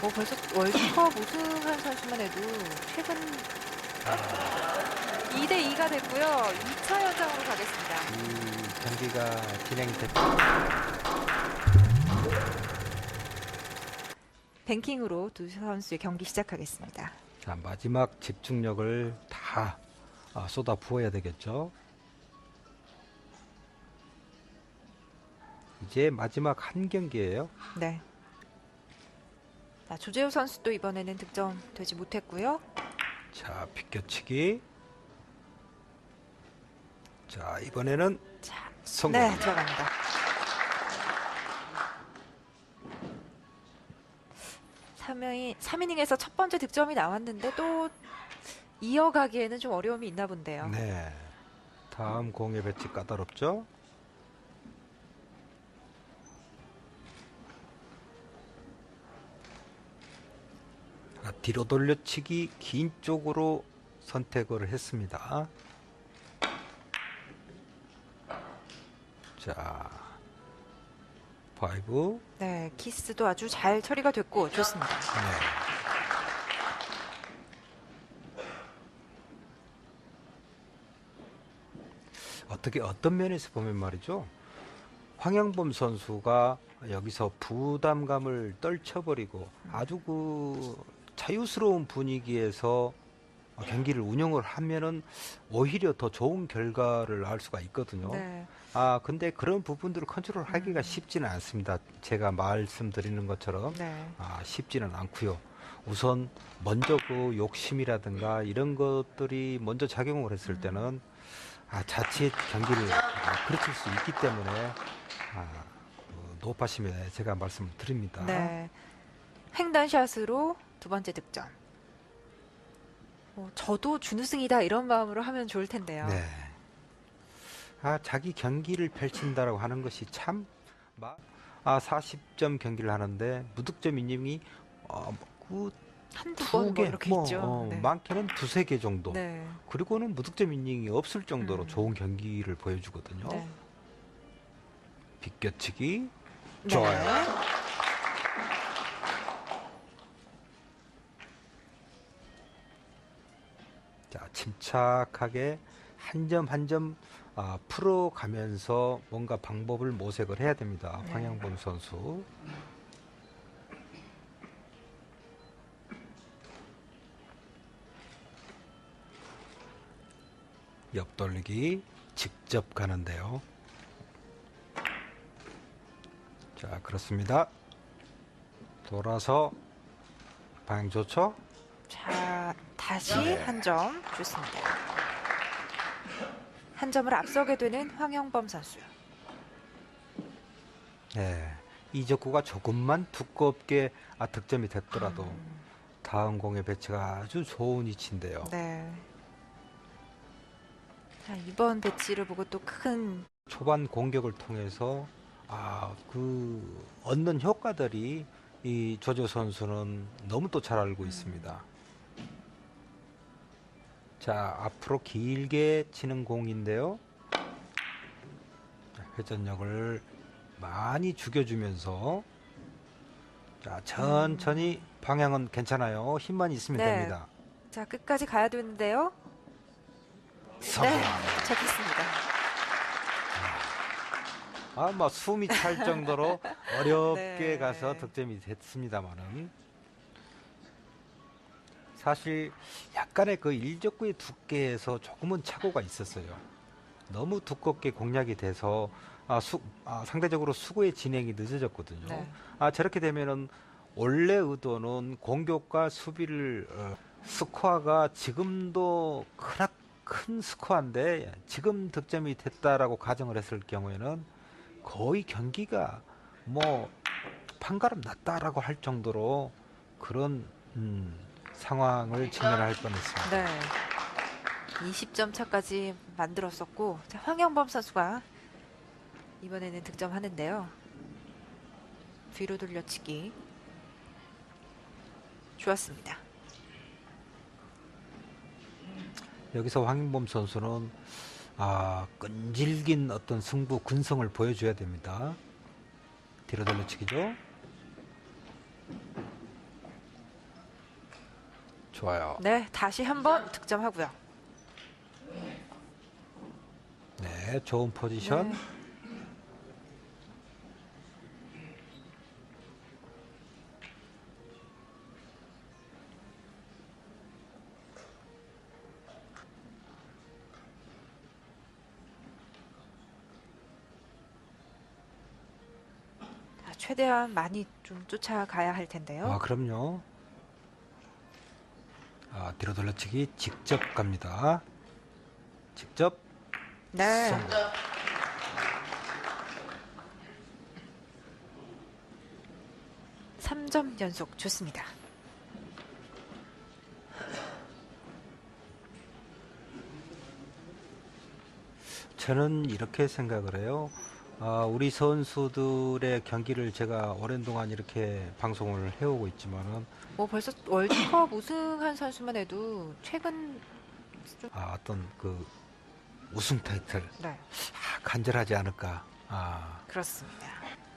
뭐 벌써 월드컵 우승한 선수만 해도 최근 2대 2가 됐고요. 2차 연장으로 가겠습니다. 이 경기가 진행됐 뱅킹으로 두 선수의 경기 시작하겠습니다. 자, 마지막 집중력을 다 아, 쏟아 부어야 되겠죠. 이제 마지막 한 경기예요. 네. 자, 조재호 선수도 이번에는 득점 되지 못했고요. 자, 비껴치기. 자, 이번에는 자, 성공. 네, 들어갑니다. 삼명이 3이닝에서 첫 번째 득점이 나왔는데 또 이어가기에는 좀 어려움이 있나 본데요. 네. 다음 공의 배치 까다롭죠? 뒤로 돌려치기 긴 쪽으로 선택을 했습니다. 자, 파이브. 네, 키스도 아주 잘 처리가 됐고 좋습니다. 네. 어떻게 어떤 면에서 보면 말이죠. 황영범 선수가 여기서 부담감을 떨쳐버리고 아주 그 자유스러운 분위기에서 경기를 운영을 하면은 오히려 더 좋은 결과를 알 수가 있거든요. 네, 아, 근데 그런 부분들을 컨트롤 하기가 쉽지는 않습니다. 제가 말씀드리는 것처럼 네, 아, 쉽지는 않고요. 우선 먼저 그 욕심이라든가 이런 것들이 먼저 작용을 했을 음. 때는 아, 자칫 경기를 아, 그르칠 수 있기 때문에 아, 그 높아심에 제가 말씀을 드립니다. 네. 횡단샷으로 두 번째 득점. 뭐 저도 준우승이다 이런 마음으로 하면 좋을 텐데요. 네. 아, 자기 경기를 펼친다라고 하는 것이 참, 마- 아, 40점 경기를 하는데 무득점 이닝이 어, 그 한두 번두뭐 개, 이렇게 뭐, 있죠. 어, 네. 많게는 두세 개 정도. 네. 그리고는 무득점 이닝이 없을 정도로 음. 좋은 경기를 보여주거든요. 네. 비껴치기 네. 좋아요. 침착하게 한 점 한점 아, 풀어가면서 뭔가 방법을 모색을 해야 됩니다. 네. 황영범 선수. 옆돌리기 직접 가는데요. 자, 그렇습니다. 돌아서 방향 좋죠? 자, 다시 네. 한점 좋습니다. 한 점을 앞서게 되는 황영범 선수. 네. 이적구가 조금만 두껍게 아, 득점이 됐더라도 음, 다음 공의 배치가 아주 좋은 위치인데요. 네. 자, 이번 배치를 보고 또 큰 초반 공격을 통해서 아, 그 얻는 효과들이 이 조조 선수는 너무 또 잘 알고 있습니다. 자, 앞으로 길게 치는 공인데요. 자, 회전력을 많이 죽여주면서 자, 천천히 방향은 괜찮아요. 힘만 있으면 네. 됩니다. 자, 끝까지 가야 되는데요. 성공. 네, 잡혔습니다. 아, 뭐 숨이 찰 정도로 어렵게 네. 가서 득점이 됐습니다만은 사실 약간의 그 일적구의 두께에서 조금은 착오가 있었어요. 너무 두껍게 공략이 돼서 아, 수, 아, 상대적으로 수구의 진행이 늦어졌거든요. 네. 아 저렇게 되면은 원래 의도는 공격과 수비를 어, 스코어가 지금도 크나 큰 스코어인데 지금 득점이 됐다라고 가정을 했을 경우에는 거의 경기가 뭐 판가름 났다라고 할 정도로 그런 음, 상황을 직면할 뻔했습니다. 네. 20점 차까지 만들었었고 자, 황영범 선수가 이번에는 득점하는데요. 뒤로 돌려치기 좋았습니다. 여기서 황인범 선수는 아, 끈질긴 어떤 승부 근성을 보여줘야 됩니다. 뒤로 돌려치기죠. 좋아요. 네, 다시 한번 득점하고요. 네, 좋은 포지션. 네. 자, 최대한 많이 좀 쫓아가야 할 텐데요. 아, 그럼요. 아, 뒤로 돌려치기 직접 갑니다. 직접 네. 성공. 삼점 연속 좋습니다. 저는 이렇게 생각을 해요. 아, 우리 선수들의 경기를 제가 오랜 동안 이렇게 방송을 해오고 있지만은 뭐 벌써 월드컵 우승한 선수만 해도 최근 좀 아, 어떤 그 우승 타이틀 네, 아, 간절하지 않을까 아, 그렇습니다.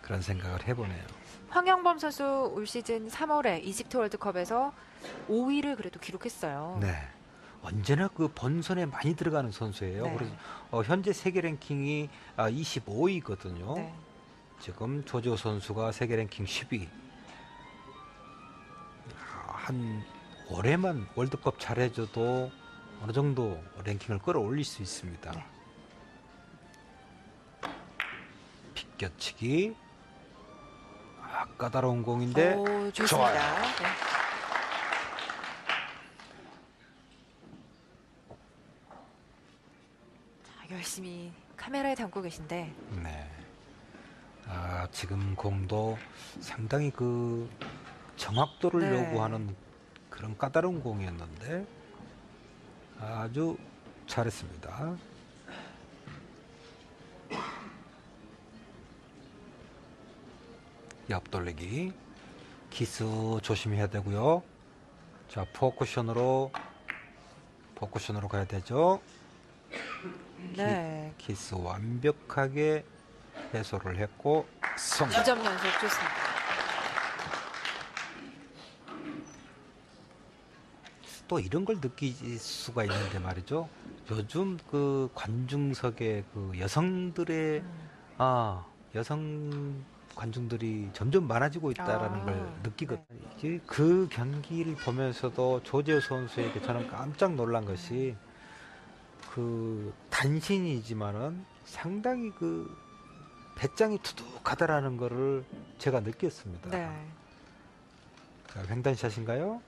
그런 생각을 해보네요. 황영범 선수 올 시즌 3월에 이집트 월드컵에서 5위를 그래도 기록했어요. 네. 언제나 그 본선에 많이 들어가는 선수예요. 네. 그래서 어, 현재 세계 랭킹이 아, 25위거든요. 네. 지금 조조 선수가 세계 랭킹 10위. 한 올해만 월드컵 잘해줘도 어느 정도 랭킹을 끌어올릴 수 있습니다. 네. 비껴치기. 아, 까다로운 공인데 오, 좋습니다. 좋아요. 네. 열심히 카메라에 담고 계신데 네. 아, 지금 공도 상당히 그 정확도를 네. 요구하는 그런 까다로운 공이었는데 아주 잘했습니다. 옆 돌리기. 키스 조심해야 되고요. 자, 포쿠션으로 포쿠션으로 가야 되죠. 네. 키스 완벽하게 해소를 했고 성공. 2점 연속 좋습니다. 또 이런 걸 느낄 수가 있는데 말이죠. 요즘 그 관중석에 그 여성들의 음. 아 여성 관중들이 점점 많아지고 있다라는 아, 걸 느끼거든요. 이게 그 경기를 보면서도 조재호 선수에게 저는 깜짝 놀란 것이 그 단신이지만은 상당히 그 배짱이 투둑하다라는 거를 제가 느꼈습니다. 네. 자, 횡단샷인가요?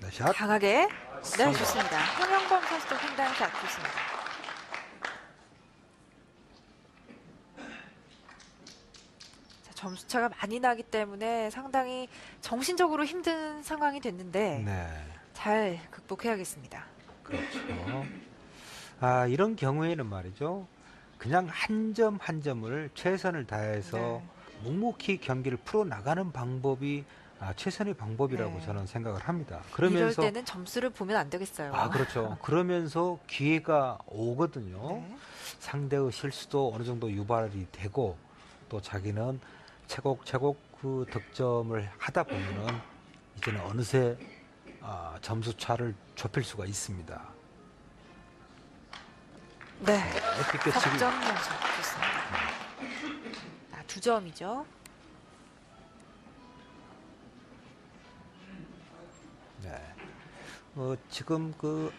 네, 샷. 강하게. 네. 좋습니다. 황영범 선수도 횡단샷 좋습니다. 자, 점수차가 많이 나기 때문에 상당히 정신적으로 힘든 상황이 됐는데 네, 잘 극복해야겠습니다. 그렇죠. 아, 이런 경우에는 말이죠. 그냥 한 점 한 점을 최선을 다해서 네. 묵묵히 경기를 풀어 나가는 방법이 아, 최선의 방법이라고 네. 저는 생각을 합니다. 이럴 그러면서 때는 점수를 보면 안 되겠어요. 아, 그렇죠. 그러면서 기회가 오거든요. 네. 상대의 실수도 어느 정도 유발이 되고 또 자기는 채곡채곡 그 득점을 하다 보면은 이제는 어느새 아, 점수 차를 좁힐 수가 있습니다. 네. 삐끗치기 석점 연속 좋습니다. 아, 두 점이죠. 네. 어, 지금 그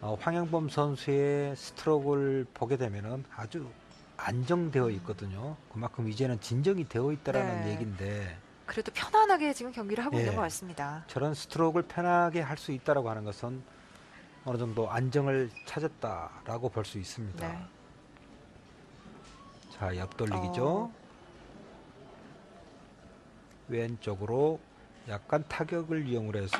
어, 황영범 선수의 스트로크를 보게 되면은 아주 안정되어 있거든요. 그만큼 이제는 진정이 되어 있다라는 네. 얘기인데 그래도 편안하게 지금 경기를 하고 예. 있는 것 같습니다. 저런 스트로크를 편하게 할 수 있다라고 하는 것은 어느 정도 안정을 찾았다라고 볼 수 있습니다. 네. 자, 옆 돌리기죠. 어. 왼쪽으로 약간 타격을 이용을 해서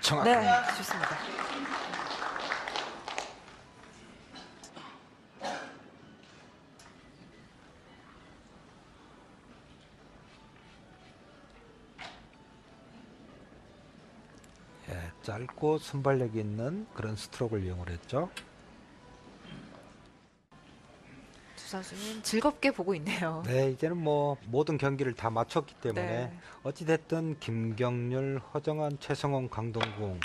정확하게 네, 좋습니다. 예, 짧고 순발력 있는 그런 스트로크를 이용을 했죠. 선수는 즐겁게 보고 있네요. 네, 이제는 뭐 모든 경기를 다 마쳤기 때문에 네. 어찌됐든 김경률, 허정한, 최성원, 강동궁,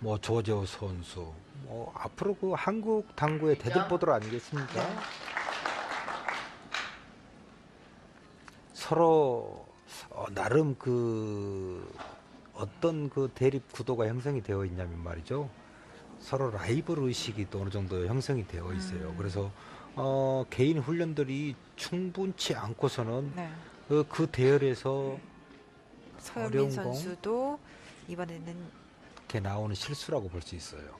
뭐 조재호 선수, 뭐 앞으로 그 한국 당구의 대들보들 아니겠습니까? 네. 서로 어, 나름 그 어떤 그 대립 구도가 형성이 되어 있냐면 말이죠. 서로 라이벌 의식이 또 어느 정도 형성이 되어 있어요. 음. 그래서 어, 개인 훈련들이 충분치 않고서는 네. 그, 그 대열에서 서현민. 선수도 이번에는 이렇게 나오는 실수라고 볼 수 있어요.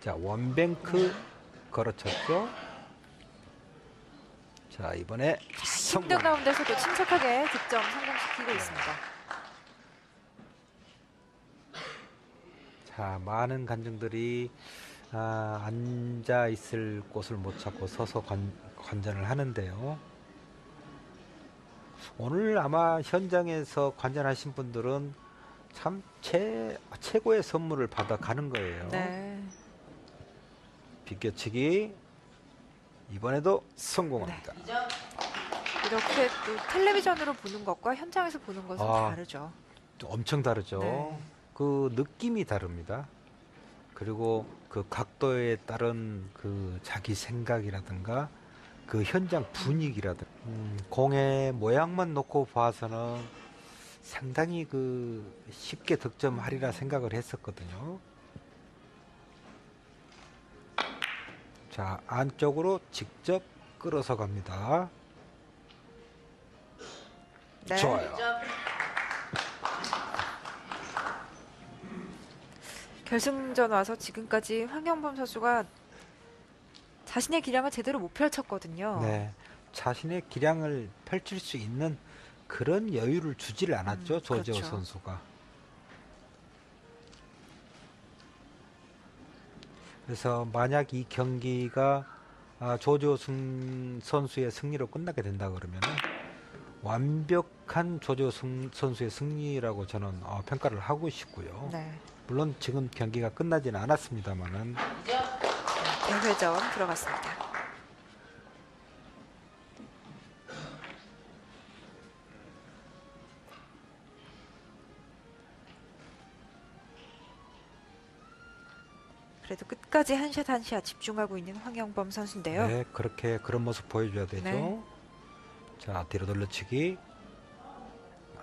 자, 원뱅크 걸어쳤죠. 자, 이번에. 힘든 가운데서도 침착하게 득점 성공시키고 있습니다. 자, 많은 관중들이 아, 앉아 있을 곳을 못 찾고 서서 관, 관전을 하는데요. 오늘 아마 현장에서 관전하신 분들은 참 최, 최고의 선물을 받아 가는 거예요. 네. 비껴치기 이번에도 성공합니다. 이렇게 또 텔레비전으로 보는 것과 현장에서 보는 것은 아. 다르죠. 엄청 다르죠. 네. 그 느낌이 다릅니다. 그리고 그 각도에 따른 그 자기 생각이라든가 그 현장 분위기라든가 음, 공의 모양만 놓고 봐서는 상당히 그 쉽게 득점하리라 생각을 했었거든요. 자 안쪽으로 직접 끌어서 갑니다. 네. 좋아요. 결승전 와서 지금까지 황영범 선수가 자신의 기량을 제대로 못 펼쳤거든요. 네, 자신의 기량을 펼칠 수 있는 그런 여유를 주지를 않았죠 음, 조재호 그렇죠. 선수가. 그래서 만약 이 경기가 아, 조재호 승- 선수의 승리로 끝나게 된다 그러면 완벽한 조재호 승- 선수의 승리라고 저는 어, 평가를 하고 싶고요. 네. 물론 지금 경기가 끝나지는 않았습니다만은 대회전 들어갔습니다. 그래도 끝까지 한 샷 한 샷 집중하고 있는 황영범 선수인데요. 네, 그렇게 그런 모습 보여줘야 되죠. 네. 자, 뒤로 돌려치기.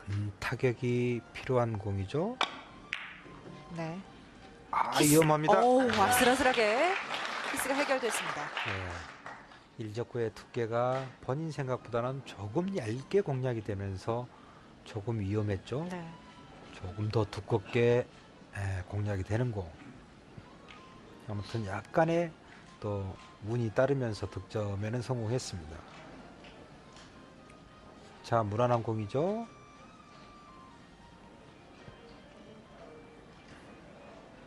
음, 타격이 필요한 공이죠. 네. 아, 위험합니다. 오, 아슬아슬하게 키스가 해결됐습니다. 네. 일적구의 두께가 본인 생각보다는 조금 얇게 공략이 되면서 조금 위험했죠. 네. 조금 더 두껍게 예, 공략이 되는 공. 아무튼 약간의 또 운이 따르면서 득점에는 성공했습니다. 자, 무난한 공이죠.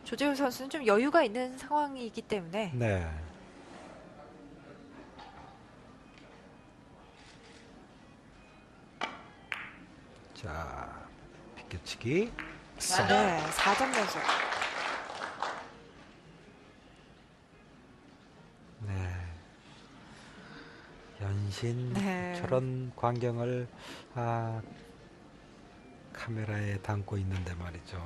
조재훈 선수는 좀 여유가 있는 상황이기 때문에 네. 자, 비껴치기. 성. 네, 4점 연속. 연신 네. 저런 광경을 아, 카메라에 담고 있는데 말이죠.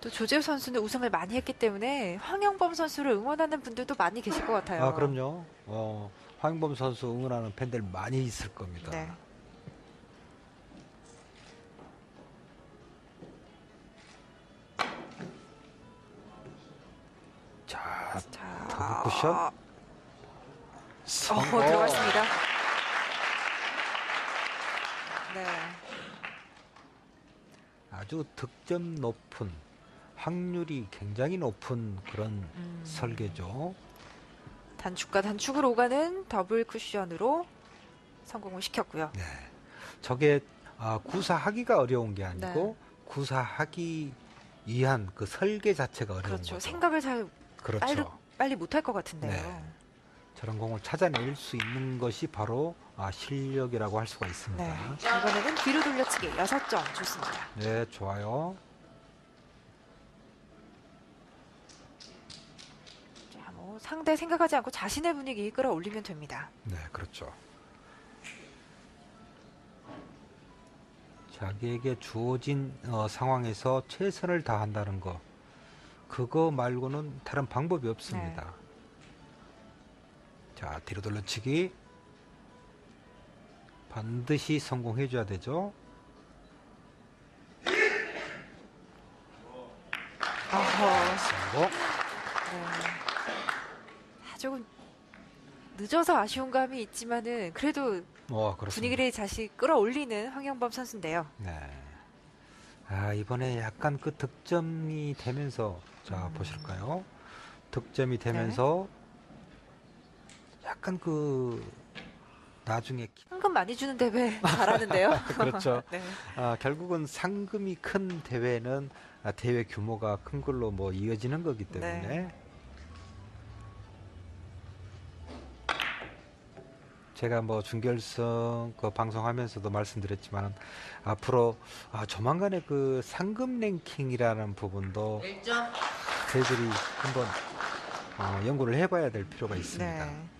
또 조재훈 선수는 우승을 많이 했기 때문에 황영범 선수를 응원하는 분들도 많이 계실 것 같아요. 아, 그럼요. 어, 황범 선수 응원하는 팬들 많이 있을 겁니다. 네. 자, 자, 더블 쿠션. 어, 성공. 들어갔습니다. 네. 아주 득점 높은 확률이 굉장히 높은 그런 음, 설계죠. 단축과 단축을 오가는 더블 쿠션으로 성공을 시켰고요. 네. 저게 아, 구사하기가 어려운 게 아니고 네. 구사하기 위한 그 설계 자체가 어려운 그렇죠. 거죠. 생각을 잘 그렇죠. 빨리 빨리 못할 것 같은데요. 네. 저런 공을 찾아낼 수 있는 것이 바로 아, 실력이라고 할 수가 있습니다. 네. 이번에는 뒤로 돌려치기 6점 좋습니다. 네, 좋아요. 자, 뭐 상대 생각하지 않고 자신의 분위기 끌어올리면 됩니다. 네, 그렇죠. 자기에게 주어진 어, 상황에서 최선을 다한다는 거, 그거 말고는 다른 방법이 없습니다. 네. 자, 뒤로 돌려치기. 반드시 성공해 줘야 되죠. 어허, 성공. 네. 아, 조금 늦어서 아쉬운 감이 있지만은 그래도 어. 분위기를 다시 끌어올리는 황영범 선수인데요. 네. 아, 이번에 약간 그 득점이 되면서, 자, 음. 보실까요? 득점이 되면서, 네. 약간 그, 나중에, 키- 상금 많이 주는 대회 잘하는데요. 그렇죠. 네. 아, 결국은 상금이 큰 대회는 아, 대회 규모가 큰 걸로 뭐 이어지는 거기 때문에, 네. 제가 뭐 준결승 그 방송하면서도 말씀드렸지만 앞으로 아, 조만간에 그 상금 랭킹이라는 부분도 저희들이 한번 어, 연구를 해봐야 될 필요가 있습니다. 네.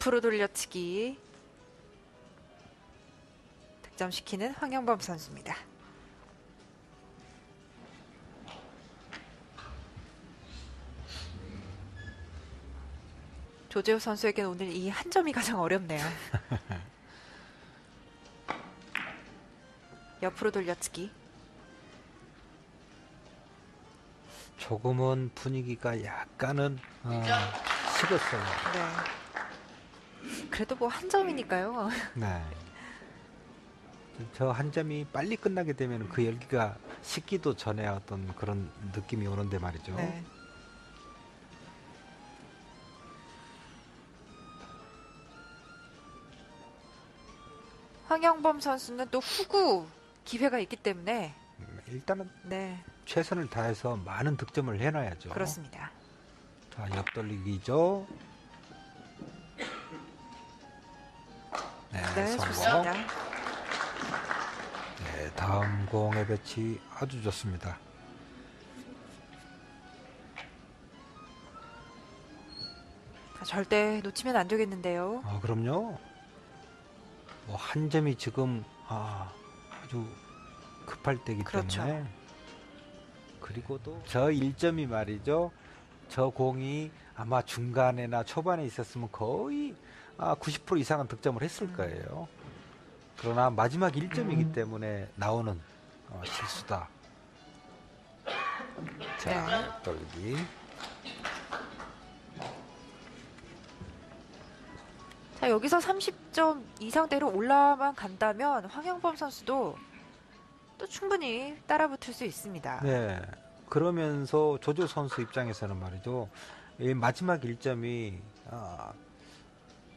자, 앞으로 돌려치기 득점시키는 황영범 선수입니다. 조재호 선수에게는 오늘 이 한 점이 가장 어렵네요. 옆으로 돌려치기. 조금은 분위기가 약간은 어, 식었어요. 네. 그래도 뭐 한 점이니까요. 네. 저 한 점이 빨리 끝나게 되면 그 열기가 식기도 전에 어떤 그런 느낌이 오는데 말이죠. 네. 황영범 선수는 또 후구 기회가 있기 때문에 음, 일단은 네 최선을 다해서 많은 득점을 해놔야죠. 그렇습니다. 자, 옆돌리기죠. 네, 네 성공. 좋습니다. 네, 다음 공의 배치 아주 좋습니다. 자, 절대 놓치면 안 되겠는데요. 아, 그럼요. 뭐 한 점이 지금 아, 아주 급할 때기 그렇죠. 때문에 그리고 또 저 1점이 말이죠. 저 공이 아마 중간에나 초반에 있었으면 거의 아, 90% 이상은 득점을 했을 음. 거예요. 그러나 마지막 1점이기 때문에 나오는 어, 실수다. 자, 떨기. 자 여기서 30점 이상대로 올라만 간다면 황영범 선수도 또 충분히 따라붙을 수 있습니다. 네. 그러면서 조조 선수 입장에서는 말이죠. 이 마지막 1점이 아,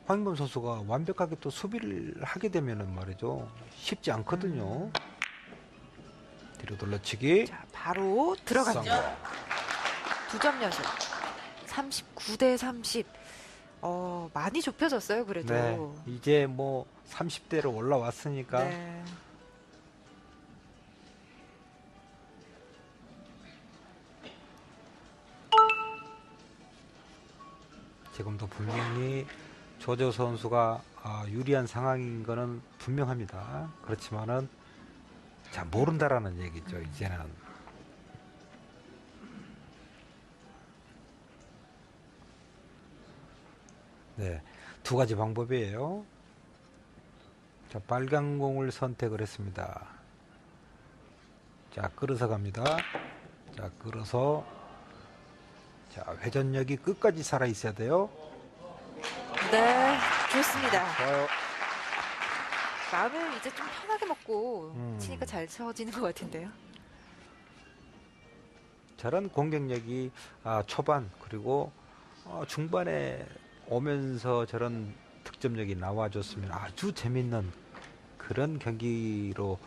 황인범 선수가 완벽하게 또 수비를 하게 되면은 말이죠. 쉽지 않거든요. 뒤로 돌려치기. 자 바로. 성공. 두점 연속. 39 대 30. 어, 많이 좁혀졌어요, 그래도. 네. 이제 뭐 30대로 올라왔으니까 네. 지금도 분명히 조조 선수가 아, 유리한 상황인 거는 분명합니다. 그렇지만은 자 모른다라는 얘기죠. 이제는 네, 두 가지 방법이에요. 자, 빨간 공을 선택을 했습니다. 자, 끌어서 갑니다. 자, 끌어서 자, 회전력이 끝까지 살아 있어야 돼요. 네, 좋습니다. 좋아요. 마음을 이제 좀 편하게 먹고 음. 치니까 잘 쳐지는 것 같은데요. 저런 공격력이 아, 초반 그리고 어, 중반에 오면서 저런 득점력이 나와줬으면 아주 재밌는 그런 경기로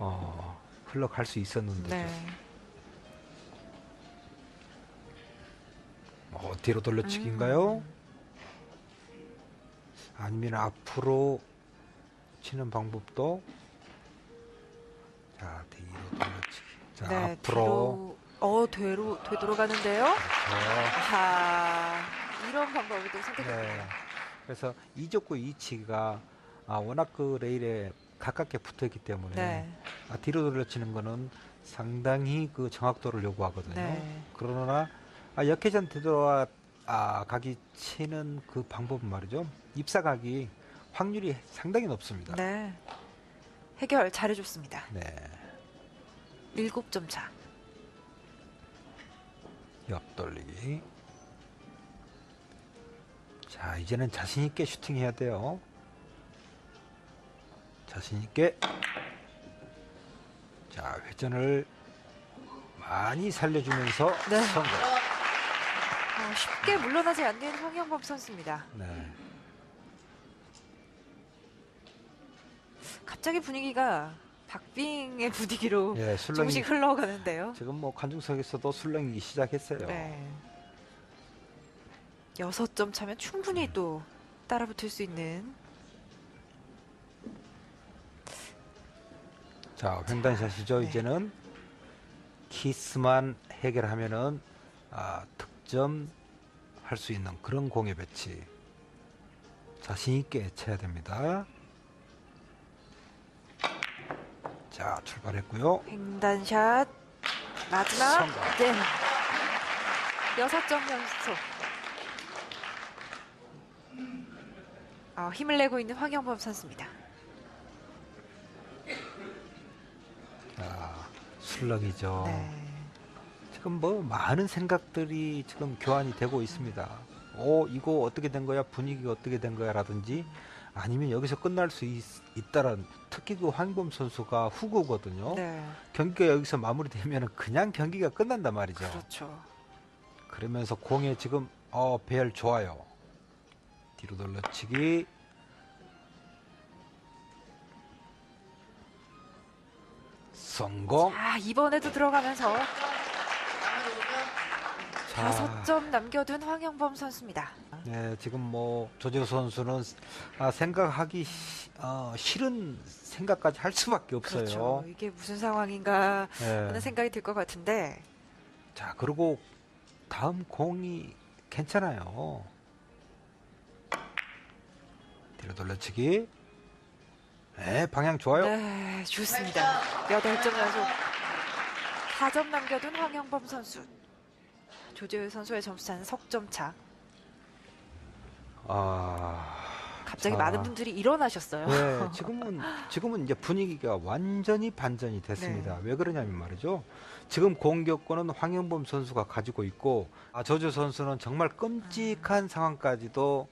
어, 흘러갈 수 있었는데 네. 어, 뒤로 돌려치기인가요? 음. 아니면 앞으로 치는 방법도 자, 뒤로 돌려치기. 자, 네, 앞으로. 뒤로 어 되로 되돌아가는데요. 그렇죠. 아하 이런 방법을 또 선택했군요. 네. 그래서 이적구 이치가 아, 워낙 그 레일에 가깝게 붙어 있기 때문에 네. 아, 뒤로 돌려치는 거는 상당히 그 정확도를 요구하거든요. 네. 그러나 아, 역회전 되돌아 아, 가기 치는 그 방법은 말이죠. 입사각이 확률이 상당히 높습니다. 네. 해결 잘해줬습니다. 네. 일곱 점 차. 옆 돌리기. 자, 이제는 자신 있게 슈팅해야 돼요. 자신 있게. 자, 회전을 많이 살려주면서 네. 성공. 어, 쉽게 물러나지 않는 황영범 선수입니다. 네. 갑자기 분위기가 박빙의 분위기로 예, 조금씩 흘러가는데요. 지금 뭐 관중석에서도 술렁이기 시작했어요. 네. 여섯 점 차면 충분히 또 따라붙을 수 있는 자, 횡단샷이죠. 네. 이제는 키스만 해결하면은 아, 득점 할 수 있는 그런 공의 배치. 자신 있게 쳐야 됩니다. 자, 출발했고요. 횡단샷 마지막 성공. 네. 여섯 점 연속. 어, 힘을 내고 있는 황영범 선수입니다. 자, 술렁이죠. 네. 지금 뭐 많은 생각들이 지금 교환이 되고 있습니다. 오, 이거 어떻게 된 거야? 분위기가 어떻게 된 거야? 라든지 아니면 여기서 끝날 수 있, 있다란 특히 그 황범 선수가 후구거든요. 네. 경기가 여기서 마무리되면 그냥 경기가 끝난단 말이죠. 그렇죠. 그러면서 공에 지금 어 배열 좋아요. 뒤로 돌려치기. 성공. 아, 이번에도 들어가면서 자, 다섯 점 남겨둔 황영범 선수입니다. 네, 지금 뭐 조재호 선수는 아, 생각하기 시- 어, 싫은 생각까지 할 수밖에 없어요. 그렇죠. 이게 무슨 상황인가 네. 하는 생각이 들 것 같은데 자, 그리고 다음 공이 괜찮아요. 뒤로 돌려치기. 네, 방향 좋아요. 네, 좋습니다. 여덟 점 연속 4점 남겨둔 황영범 선수. 조재호 선수의 점수차는 석점 차. 아, 갑자기 자. 많은 분들이 일어나셨어요. 네, 지금은 지금은 이제 분위기가 완전히 반전이 됐습니다. 네. 왜 그러냐면 말이죠. 지금 공격권은 황영범 선수가 가지고 있고 아, 조조 선수는 정말 끔찍한 상황까지도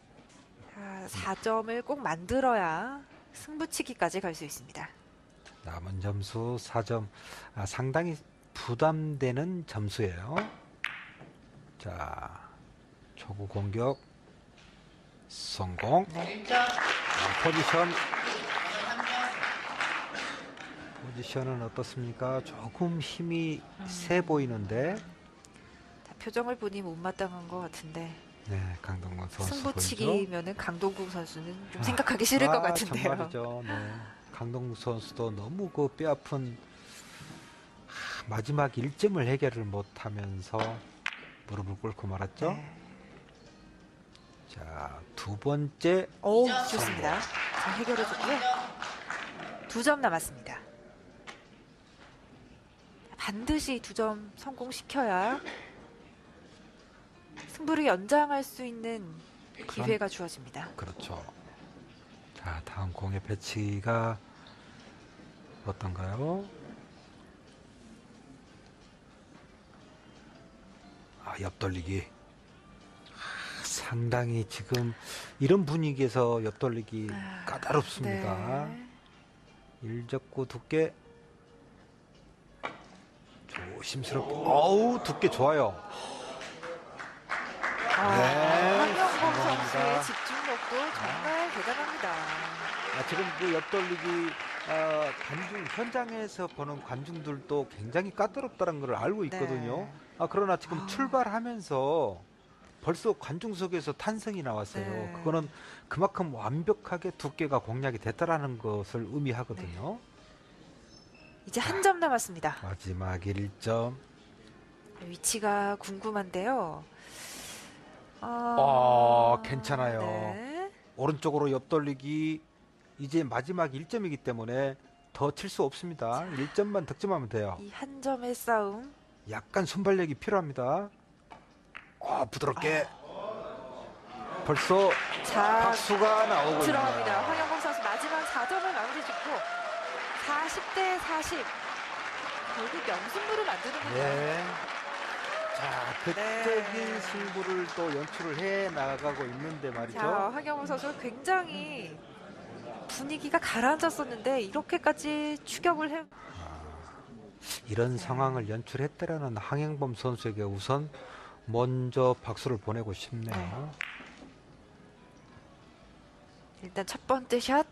자, 4점을 꼭 만들어야 승부치기까지 갈 수 있습니다. 남은 점수 4점 아, 상당히 부담되는 점수예요. 자, 초구 공격 성공. 네. 아, 포지션 포지션은 어떻습니까? 조금 힘이 세 보이는데 자, 표정을 보니 못마땅한 것 같은데 네 강동건 선수? 승부치기면은 강동국 선수는 좀 생각하기 싫을 것 아, 같은데요. 정말이죠. 네. 강동국 선수도 너무 그 뼈아픈 하, 마지막 1점을 해결을 못하면서 무릎을 꿇고 말았죠. 네. 자, 두 번째 오, 좋습니다. 자, 해결해줬고요. 두 점 남았습니다. 반드시 두 점 성공시켜야 승부를 연장할 수 있는 기회가 주어집니다. 그렇죠. 자, 다음 공의 배치가 어떤가요? 아, 옆돌리기. 아, 상당히 지금 이런 분위기에서 옆돌리기 아, 까다롭습니다. 네. 일적구 두께 조심스럽게. 어우, 두께 좋아요. 아, 네, 황영범. 선수의 집중력도 정말 대단합니다. 아, 지금 그 옆돌리기 어, 관중 현장에서 보는 관중들도 굉장히 까다롭다는 걸 알고 있거든요. 네. 아 그러나 지금 아. 출발하면서 벌써 관중석에서 탄성이 나왔어요. 네. 그거는 그만큼 완벽하게 두께가 공략이 됐다라는 것을 의미하거든요. 이제 한 점 남았습니다. 마지막 1점. 위치가 궁금한데요. 어, 어, 괜찮아요. 네. 오른쪽으로 옆돌리기 이제 마지막 1점이기 때문에 더 칠 수 없습니다. 1점만 득점하면 돼요. 이 한 점의 싸움. 약간 순발력이 필요합니다. 아, 부드럽게. 벌써 자, 박수가 나오고 들어갑니다. 있네요. 황영범 선수 마지막 4점을 마무리 짓고 40대 40. 결국 명승부를 만드는군요. 예. 자, 극적인 네. 승부를 또 연출을 해 나가고 있는데 말이죠. 자, 황영범 선수 굉장히 분위기가 가라앉았었는데 이렇게까지 추격을 해. 이런 상황을 연출했다라는 항행범 선수에게 우선 먼저 박수를 보내고 싶네요. 네. 일단 첫 번째 샷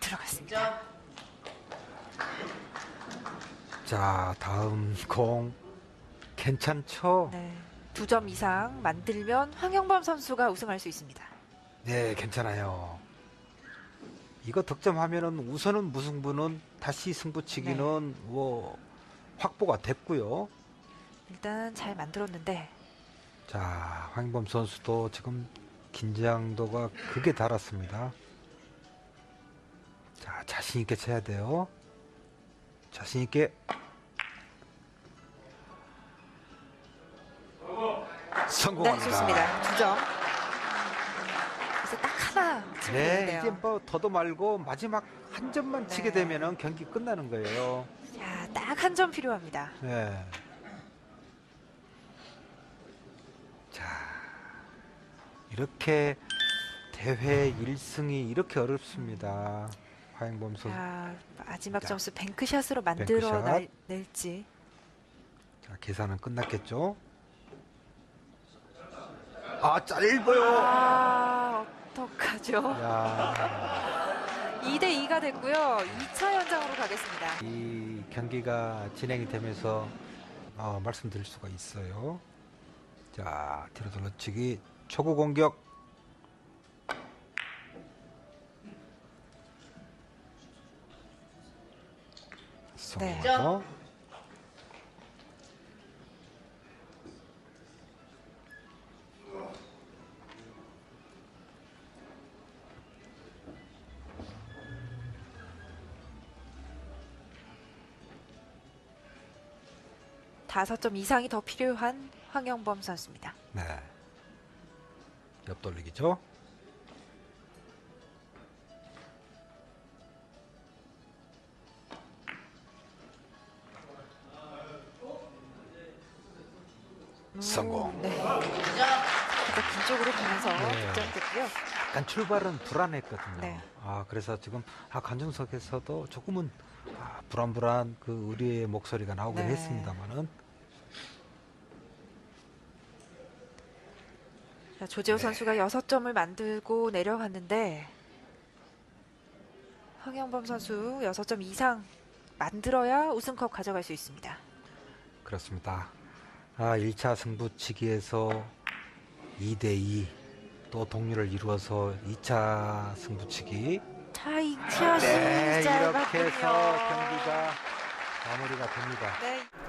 들어갔습니다. 자, 다음 공 괜찮죠? 네. 두 점 이상 만들면 황영범 선수가 우승할 수 있습니다. 네, 괜찮아요. 이거 득점하면은 우선은 무승부는 다시 승부치기는 네. 뭐 확보가 됐고요. 일단 잘 만들었는데 자, 황인범 선수도 지금 긴장도가 극에 달았습니다. 자, 자신 있게 쳐야 돼요. 자신 있게. 네, 성공합니다. 좋습니다. 두 점. 이제 딱 하나 네. 이제 뭐 더도 말고 마지막 한 점만 치게 네. 되면은 경기 끝나는 거예요. 자, 딱 한 점 필요합니다. 네. 이렇게 대회 1승이 이렇게 어렵습니다. 화영범 선수. 자, 마지막 자, 점수 뱅크샷으로 만들어 뱅크샷. 날- 낼지. 자, 계산은 끝났겠죠? 아, 짧아요. 아, 어떡하죠? 야, 2대 2가 됐고요. 2차 연장으로 가겠습니다. 이 경기가 진행이 되면서 어, 말씀드릴 수가 있어요. 자, 뒤로 돌려치기 초구 공격. 네. 성공하죠. 다섯 점 이상이 더 필요한 황영범 선수입니다. 네. 옆 돌리기죠. 성공. 네. 살짝 긴 쪽으로 가면서 네. 득점됐고요. 약간 출발은 불안했거든요. 네. 아 그래서 지금 아 관중석에서도 조금은 아, 불안불안 그 의리의 목소리가 나오긴 네. 했습니다만은 자, 조재호 네. 선수가 여섯 점을 만들고 내려갔는데 황영범 선수 여섯 점 이상 만들어야 우승컵 가져갈 수 있습니다. 그렇습니다. 아 1차 승부치기에서 2대2 또 동률을 이루어서 2차 승부치기 차이 샷이 네 이렇게. 해서 경기가 마무리가 됩니다. 네.